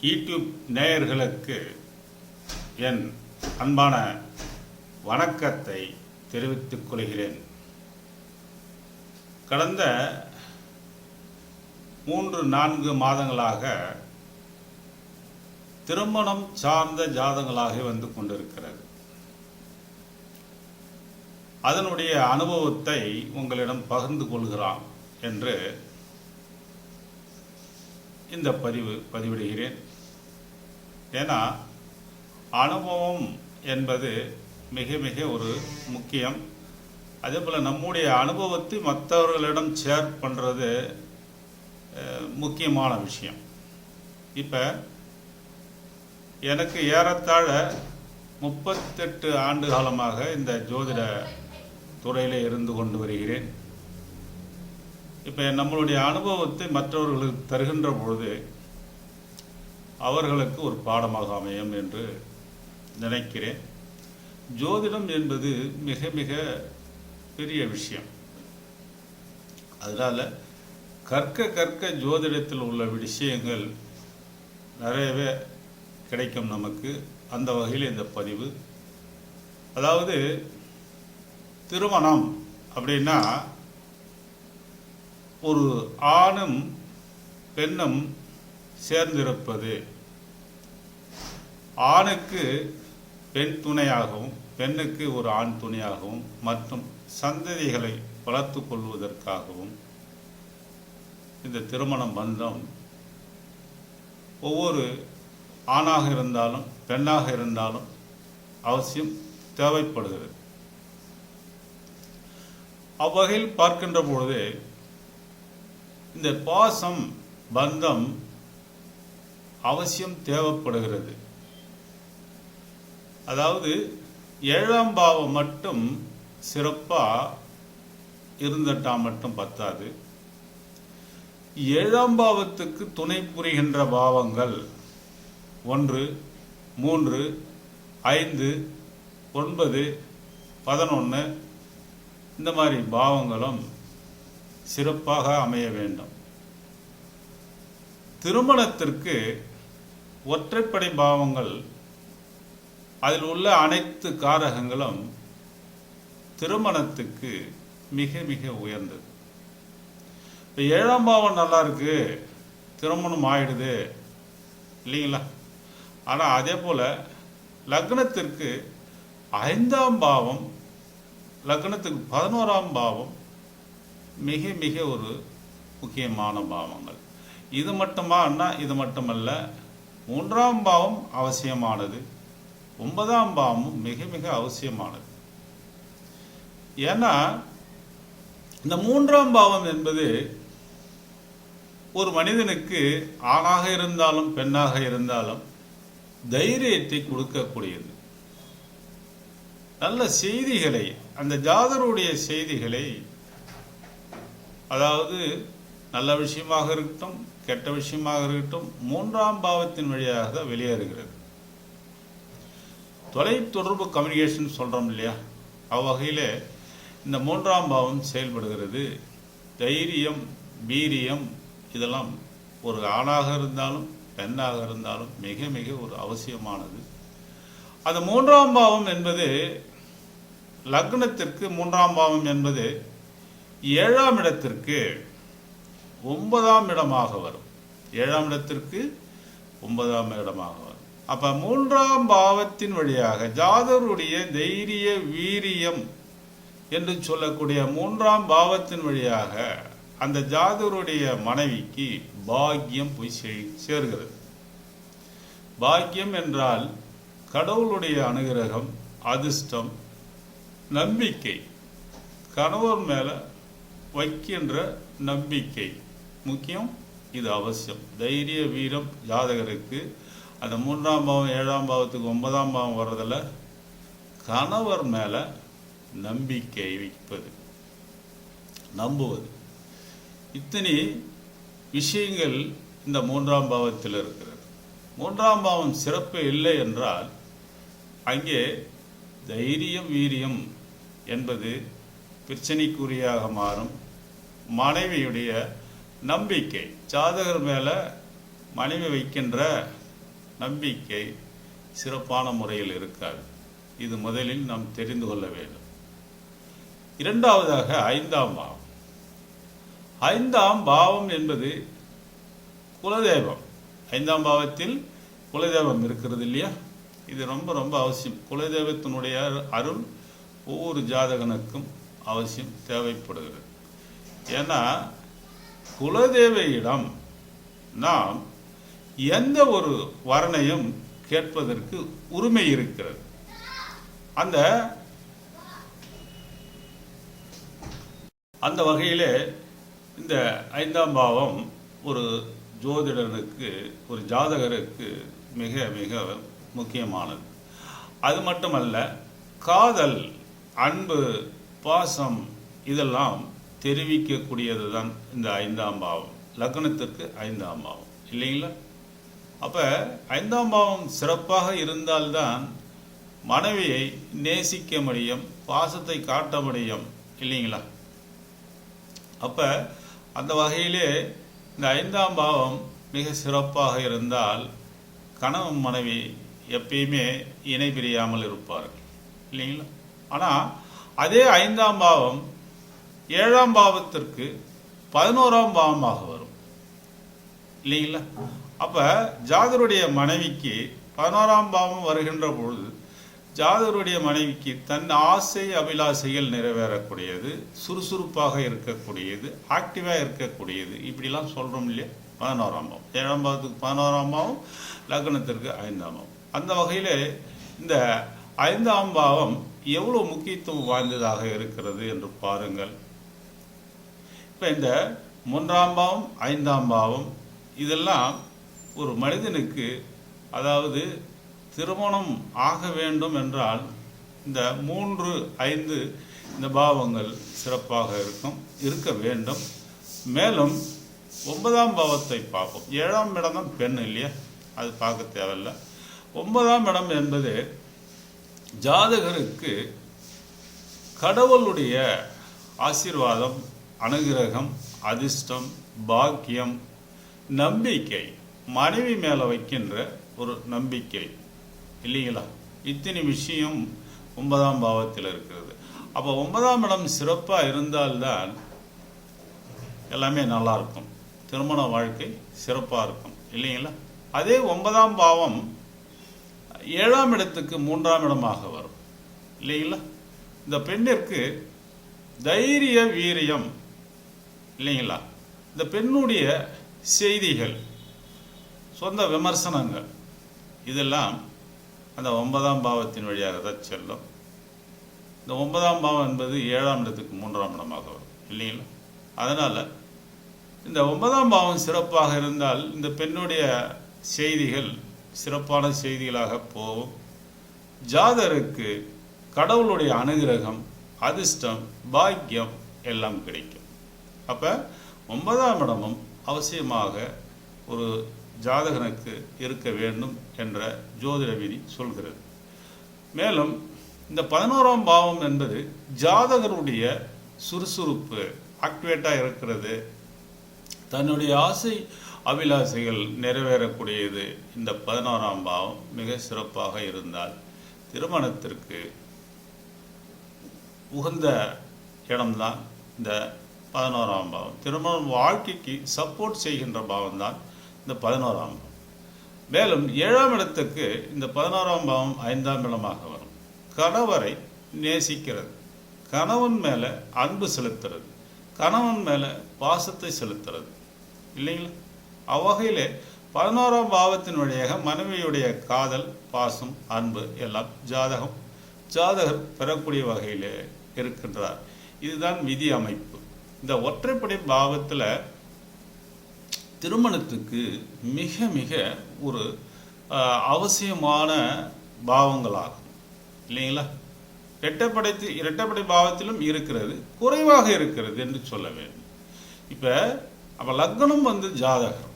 YouTube நேயர்களுக்கு என் அன்பான வணக்கத்தை தெரிவித்துக் கொள்கிறேன். கடந்த மூன்று நான்கு மாதங்களாக திருமணம் சார்ந்த ஜாதங்களாக வந்து கொண்டிருக்கிறது. அதனுடைய அனுபவத்தை உங்களிடம் பகிர்ந்து கொள்கிறான் என்று இந்த பதிவு பதிவிடுகிறேன். ஏன்னா அனுபவம் என்பது மிக மிக ஒரு முக்கியம். அதே போல் நம்முடைய அனுபவத்தை மற்றவர்களிடம் ஷேர் பண்ணுறது முக்கியமான விஷயம். இப்போ எனக்கு ஏறத்தாழ முப்பத்தெட்டு ஆண்டு காலமாக இந்த ஜோதிட துறையில் இருந்து கொண்டு வருகிறேன். இப்போ நம்மளுடைய அனுபவத்தை மற்றவர்களுக்கு தருகின்ற பொழுது அவர்களுக்கு ஒரு பாடமாக அமையும் என்று நினைக்கிறேன். ஜோதிடம் என்பது மிக மிக பெரிய விஷயம். அதனால் கற்க கற்க ஜோதிடத்தில் உள்ள விஷயங்கள் நிறையவே கிடைக்கும் நமக்கு. அந்த வகையில் இந்த பதிவு. அதாவது திருமணம் அப்படின்னா ஒரு ஆணும் பெண்ணும் சேர்ந்திருப்பது. ஆணுக்கு பெண் துணையாகவும் பெண்ணுக்கு ஒரு ஆண் துணையாகவும் மற்றும் சந்ததிகளை வளர்த்து கொள்வதற்காகவும் இந்த திருமண பந்தம் ஒவ்வொரு ஆணாக இருந்தாலும் பெண்ணாக இருந்தாலும் அவசியம் தேவைப்படுகிறது. அவ்வகையில் பார்க்கின்ற பொழுது இந்த பாசம் பந்தம் அவசியம் தேவைப்படுகிறது. அதாவது ஏழாம் பாவம் மட்டும் சிறப்பாக இருந்துட்டா மட்டும் பத்தாது. ஏழாம் பாவத்துக்கு துணை புரிகின்ற பாவங்கள் ஒன்று மூன்று ஐந்து ஒன்பது பதினொன்று இந்த மாதிரி பாவங்களும் சிறப்பாக அமைய வேண்டும். திருமணத்திற்கு ஒற்றைப்படை பாவங்கள் அதில் உள்ள அனைத்து காரகங்களும் திருமணத்துக்கு மிக மிக உயர்ந்தது. இப்போ ஏழாம் பாவம் நல்லா இருக்கு திருமணம் ஆயிடுது இல்லைங்களா? ஆனால் அதே போல் லக்னத்திற்கு ஐந்தாம் பாவம் லக்னத்துக்கு பதினோராம் பாவம் மிக மிக ஒரு முக்கியமான பாவங்கள். இது மட்டுமானா இது மட்டுமல்ல மூன்றாம் பாவம் அவசியமானது. ஒன்பதாம் பாவமும் மிக மிக அவசியமானது. ஏன்னா இந்த மூன்றாம் பாவம் என்பது ஒரு மனிதனுக்கு ஆணாக இருந்தாலும் பெண்ணாக இருந்தாலும் தைரியத்தை கொடுக்கக்கூடியது. நல்ல செய்திகளை அந்த ஜாதருடைய செய்திகளை அதாவது நல்ல விஷயமாக இருக்கட்டும் கெட்ட விஷயமாக இருக்கட்டும் மூன்றாம் பாவத்தின் வழியாக தான் வெளியேறுகிறது. தொலைத்தொடர்பு கம்யூனிகேஷன் சொல்கிறோம் இல்லையா? அவ்வகையில் இந்த மூன்றாம் பாவம் செயல்படுகிறது. தைரியம் வீரியம் இதெல்லாம் ஒரு ஆணாக இருந்தாலும் பெண்ணாக இருந்தாலும் மிக மிக ஒரு அவசியமானது. அந்த மூன்றாம் பாவம் என்பது லக்னத்திற்கு மூன்றாம் பாவம் என்பது ஏழாம் இடத்திற்கு ஒன்பதாம் இடமாக வரும். ஏழாம் இடத்திற்கு ஒன்பதாம் இடமாக வரும். அப்ப மூன்றாம் பாவத்தின் வழியாக ஜாதருடைய தைரிய வீரியம் என்று சொல்லக்கூடிய மூன்றாம் பாவத்தின் வழியாக அந்த ஜாதருடைய மனைவிக்கு பாக்கியம் போய் சேர்கிறது. பாக்கியம் என்றால் கடவுளுடைய அனுகிரகம் அதிர்ஷ்டம் நம்பிக்கை. கணவர் மேல வைக்கின்ற நம்பிக்கை. முக்கியம் இது அவசியம். தைரிய வீரம் ஜாதகருக்கு அந்த மூன்றாம் பாவம் ஏழாம் பாவத்துக்கு ஒன்பதாம் பாவம் வர்றதில் கணவர் மேலே நம்பிக்கை வைப்பது நம்புவது. இத்தனை விஷயங்கள் இந்த மூன்றாம் பாவத்தில் இருக்கிறது. மூன்றாம் பாவம் சிறப்பு இல்லை என்றால் அங்கே தைரியம் வீரியம் என்பது பிரச்சனைக்குரியாக மாறும். மனைவியுடைய நம்பிக்கை. ஜாதகர் மேலே மனைவி வைக்கின்ற நம்பிக்கை சிறப்பான முறையில் இருக்காது. இது முதலில் நாம் தெரிந்து கொள்ள வேண்டும். இரண்டாவதாக ஐந்தாம் பாவம். ஐந்தாம் பாவம் என்பது குலதெய்வம். ஐந்தாம் பாவத்தில் குலதெய்வம் இருக்கிறது இல்லையா? இது ரொம்ப ரொம்ப அவசியம். குலதெய்வத்தினுடைய அருள் ஒவ்வொரு ஜாதகனுக்கும் அவசியம் தேவைப்படுகிறது. ஏன்னா குலதேவையிடம் நாம் எந்த ஒரு வரணையும் கேட்பதற்கு உரிமை இருக்கிறது. அந்த அந்த வகையிலே இந்த ஐந்தாம் பாவம் ஒரு ஜோதிடனுக்கு ஒரு ஜாதகருக்கு மிக மிக முக்கியமானது. அது மட்டுமல்ல காதல் அன்பு பாசம் இதெல்லாம் தெரிவிக்கக்கூடியது தான் இந்த ஐந்தாம் பாவம். லக்னத்திற்கு ஐந்தாம் பாவம். இல்லைங்களா? அப்போ ஐந்தாம் பாவம் சிறப்பாக இருந்தால்தான் மனைவியை நேசிக்க முடியும் பாசத்தை காட்ட முடியும் இல்லைங்களா? அப்போ அந்த வகையிலே இந்த ஐந்தாம் பாவம் மிக சிறப்பாக இருந்தால் கணவன் மனைவி எப்பயுமே இணை பிரியாமல் இருப்பார்கள் இல்லைங்களா? ஆனால் அதே ஐந்தாம் பாவம் ஏழாம் பாவத்திற்கு பதினோராம் பாவமாக வரும். இல்லைங்களா? அப்போ ஜாதருடைய மனைவிக்கு பதினோராம் பாவம் வருகின்ற பொழுது ஜாதருடைய மனைவிக்கு தன் ஆசை அபிலாசைகள் நிறைவேறக்கூடியது சுறுசுறுப்பாக இருக்கக்கூடியது ஆக்டிவாக இருக்கக்கூடியது. இப்படிலாம் சொல்கிறோம் இல்லையா? பதினோராம் பாவம். ஏழாம் பாவத்துக்கு பதினோராம் பாவம் லக்னத்திற்கு ஐந்தாம் பாவம். அந்த வகையில் இந்த ஐந்தாம் பாவம் எவ்வளோ முக்கியத்துவம் வாய்ந்ததாக இருக்கிறது என்று பாருங்கள். இப்போ இந்த மூன்றாம் பாவம் ஐந்தாம் பாவம் இதெல்லாம் ஒரு மனிதனுக்கு அதாவது திருமணம் ஆக வேண்டும் என்றால் இந்த மூன்று ஐந்து இந்த பாவங்கள் சிறப்பாக இருக்கும் இருக்க வேண்டும். மேலும் ஒன்பதாம் பாவத்தை பார்ப்போம். ஏழாம் இடம் தான் பெண் இல்லையா? அது பார்க்க தேவையில்ல. ஒன்பதாம் இடம் என்பது ஜாதகருக்கு கடவுளுடைய ஆசீர்வாதம் அனுகிரகம் அதிர்ஷ்டம் பாக்கியம் நம்பிக்கை. மனைவி மேலே வைக்கின்ற ஒரு நம்பிக்கை. இல்லைங்களா? இத்தனை விஷயம் ஒன்பதாம் பாவத்தில் இருக்கிறது. அப்போ ஒன்பதாம் இடம் சிறப்பாக இருந்தால்தான் எல்லாமே நல்லா இருக்கும். திருமண வாழ்க்கை சிறப்பாக இருக்கும். இல்லைங்களா? அதே ஒன்பதாம் பாவம் ஏழாம் இடத்துக்கு மூன்றாம் இடமாக வரும். இல்லைங்களா? இந்த பெண்ணிற்கு தைரிய வீரியம் இல்லைங்களா? இந்த பெண்ணுடைய செய்திகள் சொந்த விமர்சனங்கள் இதெல்லாம் அந்த ஒன்பதாம் பாவத்தின் வழியாக தான் செல்லும். இந்த ஒன்பதாம் பாவம் என்பது ஏழாம் இடத்துக்கு மூன்றாம் இடமாக வரும் இல்லைங்களா? அதனால் இந்த ஒன்பதாம் பாவம் சிறப்பாக இருந்தால் இந்த பெண்ணுடைய செய்திகள் சிறப்பான செய்திகளாக போகும். ஜாதருக்கு கடவுளுடைய அனுகிரகம் அதிர்ஷ்டம் பாக்கியம் எல்லாம் கிடைக்கும். அப்போ ஒன்பதாம் இடமும் அவசியமாக ஒரு ஜாதகனுக்கு இருக்க வேண்டும் என்ற ஜோதிட விதி சொல்கிறது. மேலும் இந்த பதினோராம் பாவம் என்பது ஜாதகருடைய சுறுசுறுப்பு ஆக்டிவேட்டாக இருக்கிறது. தன்னுடைய ஆசை அபிலாசைகள் நிறைவேறக்கூடியது இந்த பதினோராம் பாவம் மிக சிறப்பாக இருந்தால் திருமணத்திற்கு உகந்த இடம்தான் இந்த பதினோராம் பாவம். திருமணம் வாழ்க்கைக்கு சப்போர்ட் செய்கின்ற பாவம் தான் இந்த பதினோராம் பாவம். மேலும் ஏழாம் இடத்துக்கு இந்த பதினோராம் பாவம் ஐந்தாம் இடமாக வரும். கணவரை நேசிக்கிறது. கணவன் மேலே அன்பு செலுத்துறது. கணவன் மேலே பாசத்தை செலுத்துறது. இல்லைங்களா? அவ்வகையிலே பதினோராம் பாவத்தின் வழியாக மனைவியுடைய காதல் பாசம் அன்பு எல்லாம் ஜாதகம். ஜாதகர் பெறக்கூடிய வகையிலே இருக்கின்றார். இதுதான் விதி அமைப்பு. இந்த ஒற்றைப்படை பாவத்தில் திருமணத்துக்கு மிக மிக ஒரு அவசியமான பாவங்களாகும். இல்லைங்களா? இரட்டைப்படை இரட்டைப்படை பாவத்திலும் இருக்கிறது குறைவாக இருக்கிறது என்று சொல்ல வேண்டும். இப்போ அப்போ லக்னம் வந்து ஜாதகர்.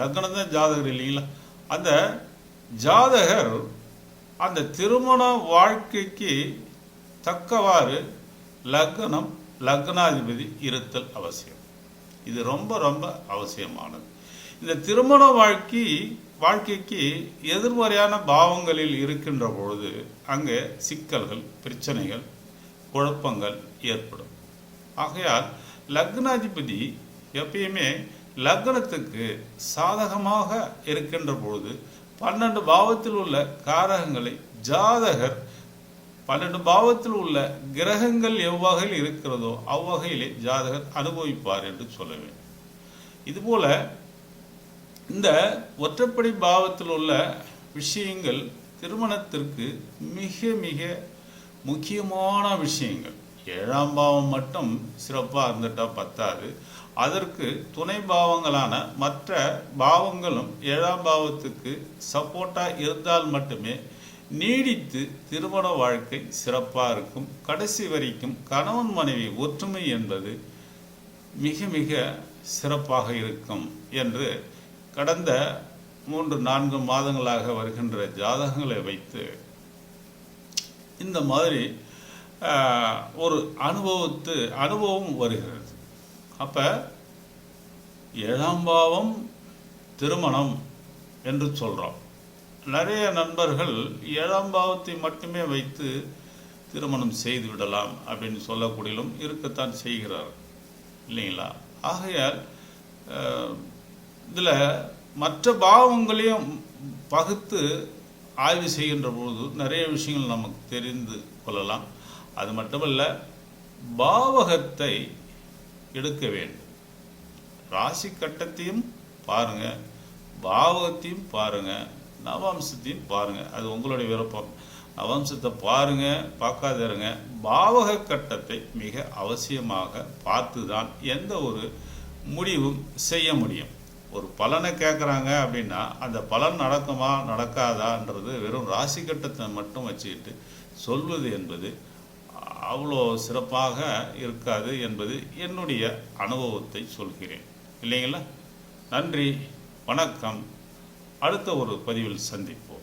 லக்னம் தான் ஜாதகர் இல்லைங்களா? அந்த ஜாதகர் அந்த திருமண வாழ்க்கைக்கு தக்கவாறு லக்னம் லக்னாதிபதி இருத்தல் அவசியம். இது ரொம்ப ரொம்ப அவசியமானது. இந்த திருமண வாழ்க்கை வாழ்க்கைக்கு எதிர்மறையான பாவங்களில் இருக்கின்ற பொழுது அங்கே சிக்கல்கள் பிரச்சனைகள் குழப்பங்கள் ஏற்படும். ஆகையால் லக்னாதிபதி எப்பயுமே லக்னத்துக்கு சாதகமாக இருக்கின்ற பொழுது பன்னெண்டு பாவத்தில் உள்ள காரகங்களை ஜாதகர் பன்னெண்டு பாவத்தில் உள்ள கிரகங்கள் எவ்வகையில் இருக்கிறதோ அவ்வகையிலே ஜாதகர் அனுபவிப்பார் என்று சொல்ல வேண்டும். இதுபோல இந்த ஒற்றைப்படை பாவத்தில் உள்ள விஷயங்கள் திருமணத்திற்கு மிக மிக முக்கியமான விஷயங்கள். ஏழாம் பாவம் மட்டும் சிறப்பாக இருந்துட்டா பத்தாது. அதற்கு துணை பாவங்களான மற்ற பாவங்களும் ஏழாம் பாவத்துக்கு சப்போர்ட்டாக இருந்தால் மட்டுமே நீடித்து திருமண வாழ்க்கை சிறப்பாக இருக்கும். கடைசி வரைக்கும் கணவன் மனைவி ஒற்றுமை என்பது மிக மிக சிறப்பாக இருக்கும் என்று கடந்த மூன்று நான்கு மாதங்களாக வருகின்ற ஜாதகங்களை வைத்து இந்த மாதிரி ஒரு அனுபவத்து அனுபவம் வருகிறது. அப்போ ஏழாம் பாவம் திருமணம் என்று சொல்கிறோம் நிறைய நண்பர்கள் ஏழாம் பாவத்தை மட்டுமே வைத்து திருமணம் செய்து விடலாம் அப்படின்னு சொல்லக்கூடியலும் இருக்கத்தான் செய்கிறார்கள் இல்லைங்களா? ஆகையால் இதில் மற்ற பாவங்களையும் பகுத்து ஆய்வு செய்கின்ற பொழுது நிறைய விஷயங்கள் நமக்கு தெரிந்து கொள்ளலாம். அது மட்டுமல்ல பாவகத்தை எடுக்க வேண்டும். ராசி கட்டத்தையும் பாருங்கள் பாவகத்தையும் பாருங்கள் நவாம்சத்தையும் பாருங்கள் அது உங்களுடைய விருப்பம். நவாம்சத்தை பாருங்கள் பார்க்காதருங்க பாவக கட்டத்தை மிக அவசியமாக பார்த்து தான் எந்த ஒரு முடிவும் செய்ய முடியும். ஒரு பலனை கேட்குறாங்க அப்படின்னா அந்த பலன் நடக்குமா நடக்காதான்றது வெறும் ராசி கட்டத்தை மட்டும் வச்சுக்கிட்டு சொல்வது என்பது அவ்வளோ சிறப்பாக இருக்காது என்பது என்னுடைய அனுபவத்தை சொல்கிறேன். இல்லைங்களா? நன்றி வணக்கம். அடுத்த ஒரு பதிவில் சந்திப்போம்.